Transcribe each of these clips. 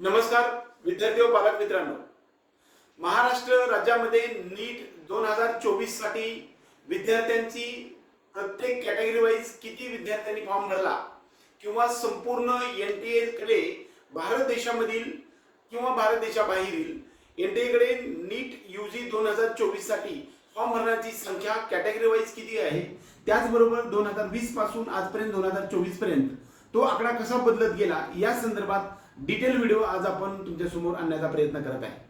नमस्कार विद्यार्थी व पालक मित्रांनो. महाराष्ट्र राज्यामध्ये नीट दोन हजार चोवीससाठी विद्यार्थ्यांची प्रत्येक कॅटेगरी वाईज किती विद्यार्थ्यांनी फॉर्म भरला? किंवा संपूर्ण एन टी एकडे भारत देशामधील किंवा भारत देशाबाहेरील एन टी एकडे नीट यू जी दोन हजार चोवीससाठी फॉर्म भरण्याची संख्या कॅटेगरी वाईज किती आहे? त्याचबरोबर दोन हजार वीसपासून आजपर्यंत दोन हजार चोवीसपर्यंत तो आकडा कसा बदलत गेला? या संदर्भात डिटेल व्हिडिओ आज आपण तुमच्यासमोर आणण्याचा प्रयत्न करत आहे.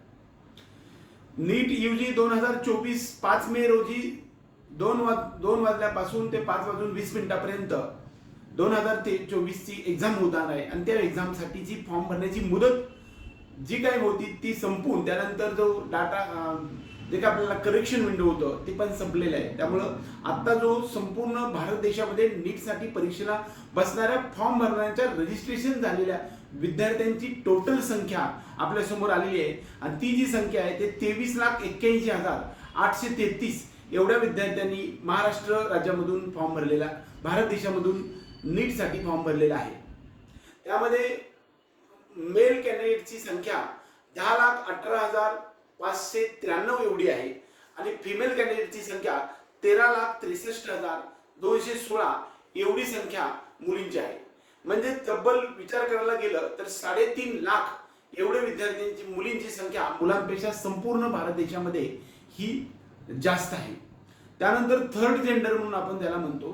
नीट युजी दोन हजार चोवीस पाच मे रोजी दोन वाज दोन वाजल्यापासून ते पाच वाजून वीस मिनिटापर्यंत दोन हजार ते चोवीसची एक्झाम होणार आहे. आणि त्या एक्झामसाठीची फॉर्म भरण्याची मुदत जी काही होती ती संपून त्यानंतर जो डाटा जे काय आपल्याला करेक्शन विंडो होतं ते पण संपलेलं आहे. त्यामुळं आता जो संपूर्ण भारत देशामध्ये नीटसाठी परीक्षेला बसणाऱ्या फॉर्म भरण्याच्या रजिस्ट्रेशन झालेल्या विद्यार्थ्यांची टोटल संख्या आपल्यासमोर आलेली आहे. आणि ती जी संख्या आहे ते तेवीस लाख एक्क्याऐंशी हजार आठशे तेहतीस एवढ्या विद्यार्थ्यांनी महाराष्ट्र राज्यामधून फॉर्म भरलेला भारत देशामधून नीटसाठी फॉर्म भरलेला आहे. त्यामध्ये मेल कॅन्डिडेटची संख्या दहा लाख अठरा हजार पाचशे त्र्याण्णव एवढी आहे. आणि फिमेल कॅन्डिडेटची संख्या तेरा लाख त्रेसष्ट हजार दोनशे सोळा एवढी संख्या मुलींची आहे. म्हणजे तब्बल विचार करायला गेलं तर साडेतीन लाख एवढे विद्यार्थ्यांची मुलींची संख्या मुलांपेक्षा संपूर्ण भारत देशामध्ये ही जास्त आहे. त्यानंतर थर्ड जेंडर म्हणून आपण त्याला म्हणतो.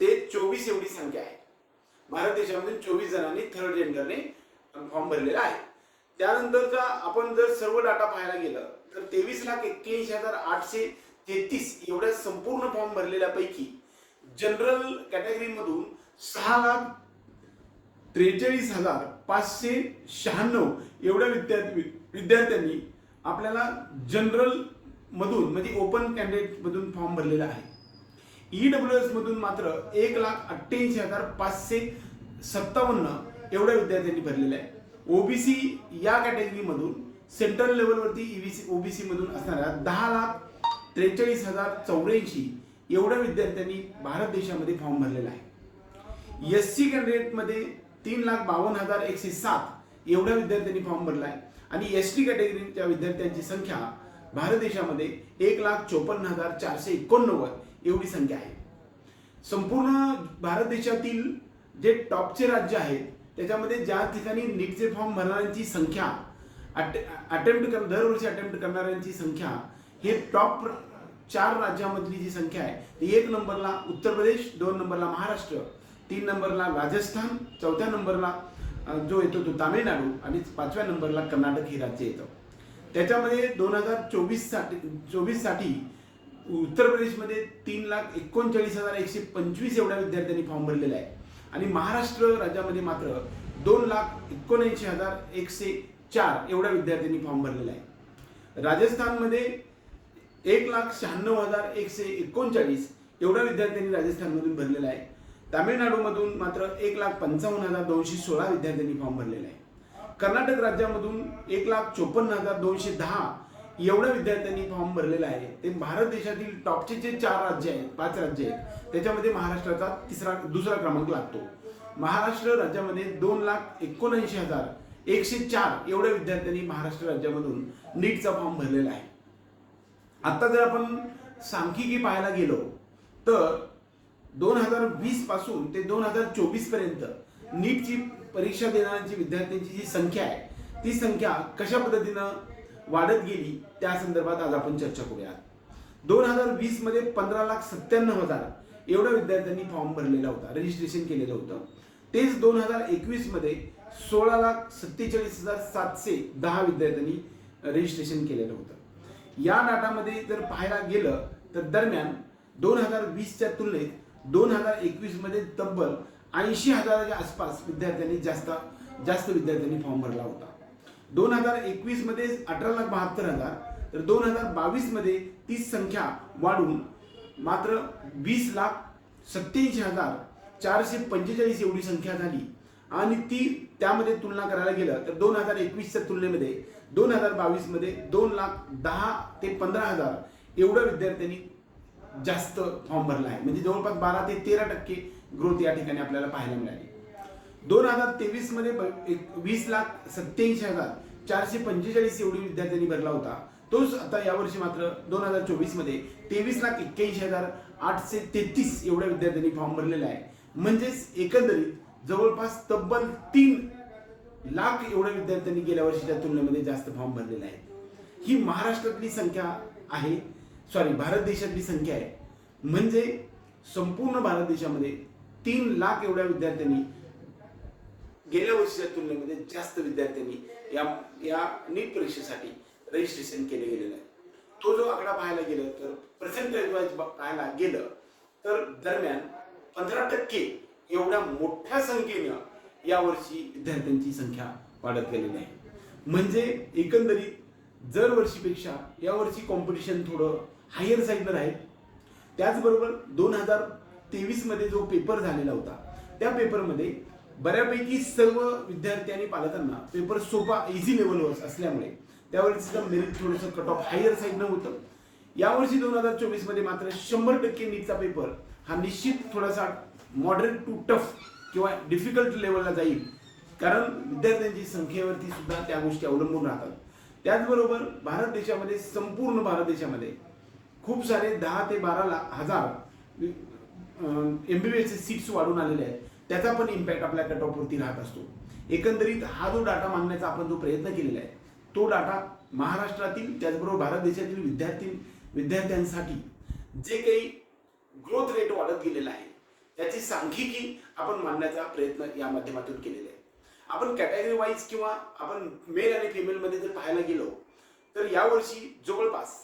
ते चोवीस एवढी संख्या आहे. भारत देशामध्ये चोवीस जणांनी थर्ड जेंडरने फॉर्म भरलेला आहे. त्यानंतरचा आपण जर सर्व डाटा पाहायला गेलं तर तेवीस लाख एक्क्याऐंशी हजार आठशे तेहतीस एवढ्या संपूर्ण फॉर्म भरलेल्यापैकी जनरल कॅटेगरीमधून सहा लाख त्रेचाळीस हजार पाचशे शहाण्णव एवढ्या विद्यार्थी विद्यार्थ्यांनी आपल्याला जनरल मधून म्हणजे ओपन कॅन्डिडेट मधून फॉर्म भरलेला आहे. ई डब्ल्यू एस मधून मात्र एक लाख अठ्ठ्याऐंशी हजार पाचशे सत्तावन्न एवढ्या विद्यार्थ्यांनी भरलेला आहे. ओबीसी या कॅटेगरीमधून सेंट्रल लेवलवरती ईबीसी ओबीसी मधून असणाऱ्या दहा लाख त्रेचाळीस हजार चौऱ्याऐंशी एवढ्या विद्यार्थ्यांनी भारत देशामध्ये फॉर्म भरलेला आहे. एस सी कॅन्डिडेटमध्ये तीन लाख बावन्न हजार एकशे सात एवढ्या विद्यार्थ्यांनी फॉर्म भरला आहे. आणि एस टी कॅटेगरीच्या विद्यार्थ्यांची संख्या भारत देशामध्ये एक लाख चोपन्न हजार चारशे एकोणनव्वद एवढी संख्या आहे. संपूर्ण भारत देशातील जे टॉपचे राज्य आहेत त्याच्यामध्ये ज्या ठिकाणी नीटचे फॉर्म भरणाऱ्यांची संख्या अटेम्प्ट कर दरवर्षी अटेम्प्ट करणाऱ्यांची संख्या हे टॉप चार राज्यामधली जी संख्या आहे ती एक नंबरला उत्तर प्रदेश दोन नंबरला महाराष्ट्र तीन नंबरला राजस्थान चौथ्या नंबरला जो येतो तो तामिळनाडू आणि पाचव्या नंबरला कर्नाटक हे राज्य येतं. त्याच्यामध्ये दोन हजार चोवीससाठी चोवीससाठी उत्तर प्रदेशमध्ये तीन लाख एकोणचाळीस हजार एकशे पंचवीस एवढ्या विद्यार्थ्यांनी फॉर्म भरलेला आहे. आणि महाराष्ट्र राज्यामध्ये मात्र दोन लाख एकोणऐंशी हजार एकशे चार एवढ्या विद्यार्थ्यांनी फॉर्म भरलेला आहे. राजस्थानमध्ये एक लाख शहाण्णव हजार एकशे एकोणचाळीस एवढ्या विद्यार्थ्यांनी राजस्थानमधून भरलेला आहे. तामिळनाडूमधून मात्र एक लाख पंचावन्न हजार दोनशे सोळा विद्यार्थ्यांनी फॉर्म भरलेला आहे. कर्नाटक राज्यामधून एक लाख चोपन्न हजार दोनशे दहा एवढ्या विद्यार्थ्यांनी फॉर्म भरलेला आहे. ते भारत देशातील टॉपचे जे चार राज्य आहेत पाच राज्य आहेत त्याच्यामध्ये महाराष्ट्राचा तिसरा दुसरा क्रमांक लागतो. महाराष्ट्र राज्यामध्ये दोन लाख एकोणऐंशी हजार एकशे चार एवढ्या विद्यार्थ्यांनी महाराष्ट्र राज्यामधून नीटचा फॉर्म भरलेला आहे. आता जर आपण सांख्यिकी पाहायला गेलो तर दोन हजार वीसपासून ते दोन हजार चोवीसपर्यंत नीटची परीक्षा देणाऱ्यांची विद्यार्थ्यांची जी संख्या आहे ती संख्या कशा पद्धतीनं वाढत गेली त्या संदर्भात आज आपण चर्चा करूया दोन हजार वीसमध्ये पंधरा लाख सत्त्याण्णव हजार एवढ्या विद्यार्थ्यांनी फॉर्म भरलेला होता रजिस्ट्रेशन केलेलं होतं. तेच दोन हजार एकवीसमध्ये सोळा लाख सत्तेचाळीस हजार सातशे दहा विद्यार्थ्यांनी रजिस्ट्रेशन केलेलं होतं. या डाटामध्ये जर पाहायला गेलं तर दरम्यान दोन हजार वीसच्या तुलनेत दोन हजार एकवीसमध्ये तब्बल ऐंशी हजाराच्या आसपास विद्यार्थ्यांनी जास्त जास्त विद्यार्थ्यांनी फॉर्म भरला होता. दोन हजार एकवीसमध्ये अठरा लाख बहात्तर हजार तर दोन हजार बावीसमध्ये ती संख्या वाढून मात्र वीस लाख सत्याऐंशी हजार चारशे पंचेचाळीस एवढी संख्या झाली. आणि ती त्यामध्ये तुलना करायला गेलं तर दोन हजार एकवीसच्या तुलनेमध्ये दोन हजार बावीसमध्ये दोन लाख दहा ते पंधरा हजार एवढ्या विद्यार्थ्यांनी जास्त फॉर्म भरला आहे. म्हणजे जवळपास बारा ते तेरा टक्के ग्रोथ या ठिकाणी आपल्याला पाहायला मिळाली. दोन हजार तेवीसमध्ये एक- वीस लाख सत्याऐंशी हजार चारशे पंचेचाळीस एवढी विद्यार्थ्यांनी भरला होता. तोच आता यावर्षी मात्र दोन हजार चोवीसमध्ये तेवीस लाख एक्क्याऐंशी हजार आठशे तेहतीस एवढ्या विद्यार्थ्यांनी फॉर्म भरलेला आहे. म्हणजेच एकंदरीत जवळपास तब्बल तीन लाख एवढ्या विद्यार्थ्यांनी गेल्या वर्षीच्या तुलनेमध्ये जास्त फॉर्म भरलेला आहे ही महाराष्ट्रातली संख्या आहे. सॉरी भारत देशातली संख्या आहे. म्हणजे संपूर्ण भारत देशामध्ये तीन लाख एवढ्या विद्यार्थ्यांनी गेल्या वर्षीच्या तुलनेमध्ये जास्त विद्यार्थ्यांनी या या नीट परीक्षेसाठी रजिस्ट्रेशन केले गेलेलं आहे. तो जो आकडा पाहायला गेलं तर पर्सेंटेज वाईज पाहायला गेलं तर दरम्यान पंधरा टक्के एवढ्या मोठ्या संख्येनं यावर्षी विद्यार्थ्यांची संख्या वाढत गेलेली आहे. म्हणजे एकंदरीत जर वर्षीपेक्षा यावर्षी कॉम्पिटिशन थोडं हायर साईडनं राहील त्याचबरोबर दोन हजार तेवीसमध्ये जो पेपर झालेला होता त्या पेपरमध्ये बऱ्यापैकी सर्व विद्यार्थी आणि पालकांना पेपर सोपा इझी लेवलवर असल्यामुळे त्यावेळेस मेरिट थोडंसं कट ऑफ हायर साईडनं होतं. यावर्षी दोन हजार चोवीसमध्ये मात्र शंभर टक्के नीटचा पेपर हा निश्चित थोडासा मॉडरेट टू टफ किंवा डिफिकल्ट लेवलला जाईल. कारण विद्यार्थ्यांची संख्येवरती सुद्धा त्या गोष्टी अवलंबून राहतात. त्याचबरोबर भारत देशामध्ये संपूर्ण भारत देशामध्ये खूप सारे दहा ते बारा ला हजार एम बी बी सीट्स वाढून आलेले आहेत. त्याचा पण इम्पॅक्ट आपल्या कट ऑफवरती राहत असतो. एकंदरीत हा जो डाटा मागण्याचा आपण जो प्रयत्न केलेला आहे तो डाटा महाराष्ट्रातील त्याचबरोबर भारत देशातील विद्यार्थी विद्यार्थ्यांसाठी जे काही ग्रोथ रेट वाढत गेलेला आहे त्याची सांख्यिकी आपण मांडण्याचा प्रयत्न या माध्यमातून केलेला आहे. आपण कॅटेगरी वाईज किंवा आपण मेल आणि फिमेलमध्ये जर पाहायला गेलो तर यावर्षी जवळपास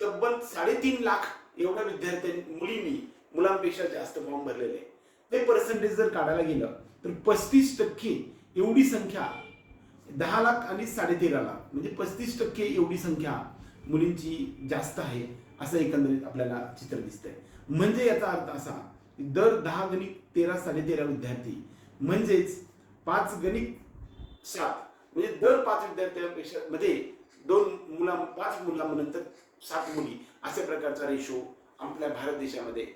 तब्बल साडेतीन लाख एवढ्या विद्यार्थ्यांनी मुलींनी मुलांपेक्षा जास्त फॉर्म भरलेले आहे ते पर्सेंटेज जर काढायला गेलं तर पस्तीस टक्के एवढी संख्या दहा लाख आणि साडेतेरा लाख म्हणजे पस्तीस टक्के एवढी संख्या मुलींची जास्त आहे असं एकंदरीत आपल्याला चित्र दिसतंय. म्हणजे याचा अर्थ असा की दर दहा गणित तेरा साडेतेरा विद्यार्थी म्हणजेच पाच गणित सात म्हणजे दर पाच विद्यार्थ्यांपेक्षा मध्ये दोन मुला पाच मुलांनंतर सात मुली अशा प्रकारचा रेशो आपल्या भारत देशामध्ये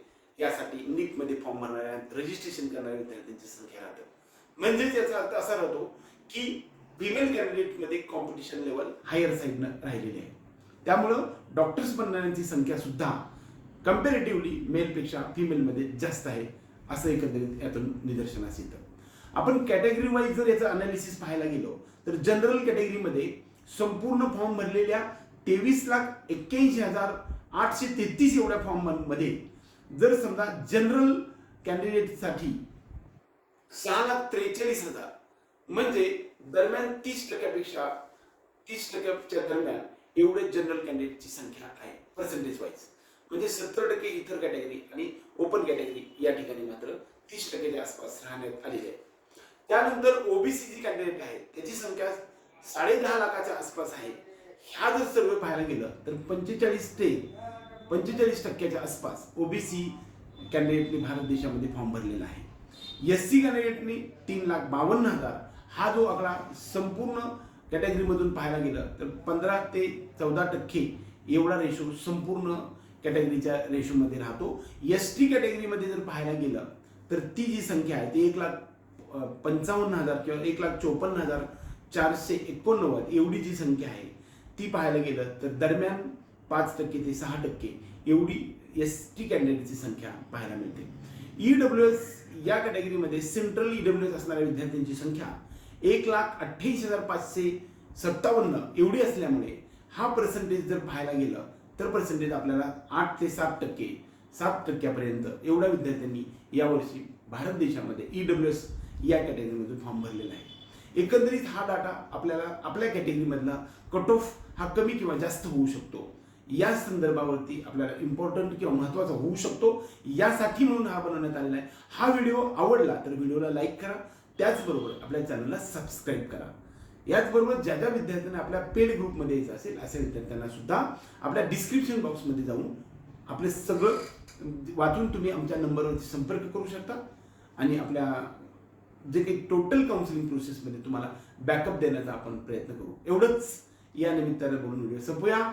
यासाठी नीटमध्ये फॉर्म भरणाऱ्या रजिस्ट्रेशन करणाऱ्या विद्यार्थ्यांची संख्या राहते. म्हणजेच याचा अर्थ असा राहतो की फिमेल कॅन्डिडेटमध्ये कॉम्पिटिशन लेवल हायर साईडनं राहिलेली आहे. त्यामुळं डॉक्टर्स बनणाऱ्यांची संख्या सुद्धा कम्पॅरेटिव्हली मेलपेक्षा फिमेलमध्ये जास्त आहे असं एकंदरीत यातून निदर्शनास येतं. आपण कॅटेगरी वाईज जर याचं अनालिसिस पाहायला गेलो तर जनरल कॅटेगरीमध्ये संपूर्ण फॉर्म भरलेल्या तेवीस लाख एक्क्याऐंशी हजार आठशे तेहतीस एवढ्या फॉर्ममध्ये जर समजा जनरल कॅन्डिडेटसाठी सहा लाख त्रेचाळीस हजार म्हणजे दरम्यान तीस टक्क्यापेक्षा तीस टक्क्याच्या दरम्यान एवढे जनरल कॅन्डिडेटची संख्या आहे पर्सेंटेज वाईज म्हणजे सत्तर टक्के इतर कॅटेगरी आणि ओपन कॅटेगरी या ठिकाणी मात्र तीस टक्क्याच्या आसपास राहण्यात आलेली आहे. त्यानंतर ओबीसी जी कॅन्डिडेट आहे त्याची संख्या साडे दहा लाखाच्या आसपास आहे. ह्या जर सर्व पाहायला गेलं तर पंचेचाळीस ते पंचेचाळीस टक्क्याच्या आसपास ओबीसी कॅन्डिडेटने भारत देशामध्ये फॉर्म भरलेला आहे. एस सी कॅन्डिडेटनी तीन लाख बावन्न हजार हा जो आकडा संपूर्ण कॅटेगरीमधून पाहायला गेलं तर पंधरा ते चौदा टक्के एवढा रेशो संपूर्ण कॅटेगरीच्या रेशोमध्ये राहतो. एस टी कॅटेगरीमध्ये जर पाहायला गेलं तर ती जी संख्या आहे ती एक लाख पंचावन्न हजार किंवा एक लाख चोपन्न हजार चारशे एकोणनव्वद एवढी जी संख्या आहे ती पाहायला गेलं तर दरम्यान पाच टक्के ते सहा टक्के एवढी एस टी कॅन्डिडेटची संख्या पाहायला मिळते. ई डब्ल्यू एस या कॅटेगरीमध्ये सेंट्रल ई डब्ल्यू एस असणाऱ्या विद्यार्थ्यांची संख्या एक लाख अठ्ठ्याऐंशी हजार पाचशे सत्तावन्न एवढी असल्यामुळे हा पर्सेंटेज जर पाहायला गेलं तर पर्सेंटेज आपल्याला आठ ते सात टक्के सात टक्क्यापर्यंत एवढ्या विद्यार्थ्यांनी यावर्षी भारत देशामध्ये ई डब्ल्यू एस या कॅटेगरीमधून फॉर्म भरलेला आहे. एकंदरीत हा डाटा आपल्याला आपल्या कॅटेगरीमधला कट ऑफ हा कमी किंवा जास्त होऊ शकतो. या संदर्भावरती आपल्याला इम्पॉर्टंट किंवा महत्त्वाचा होऊ शकतो. यासाठी म्हणून हा बनवण्यात आलेला आहे. हा व्हिडिओ आवडला तर व्हिडिओला लाईक करा. त्याचबरोबर आपल्या चॅनलला सबस्क्राईब करा. याचबरोबर ज्या ज्या विद्यार्थ्यांना आपल्या पेड ग्रुपमध्ये यायचं असेल अशा विद्यार्थ्यांना सुद्धा आपल्या डिस्क्रिप्शन बॉक्समध्ये जाऊन आपले सगळं वाचून तुम्ही आमच्या नंबरवरती संपर्क करू शकता. आणि आपल्या जे काही टोटल काउन्सिलिंग प्रोसेसमध्ये तुम्हाला बॅकअप देण्याचा आपण प्रयत्न करू. एवढंच. या निमित्तानं बोलून व्हिडिओ संपूया.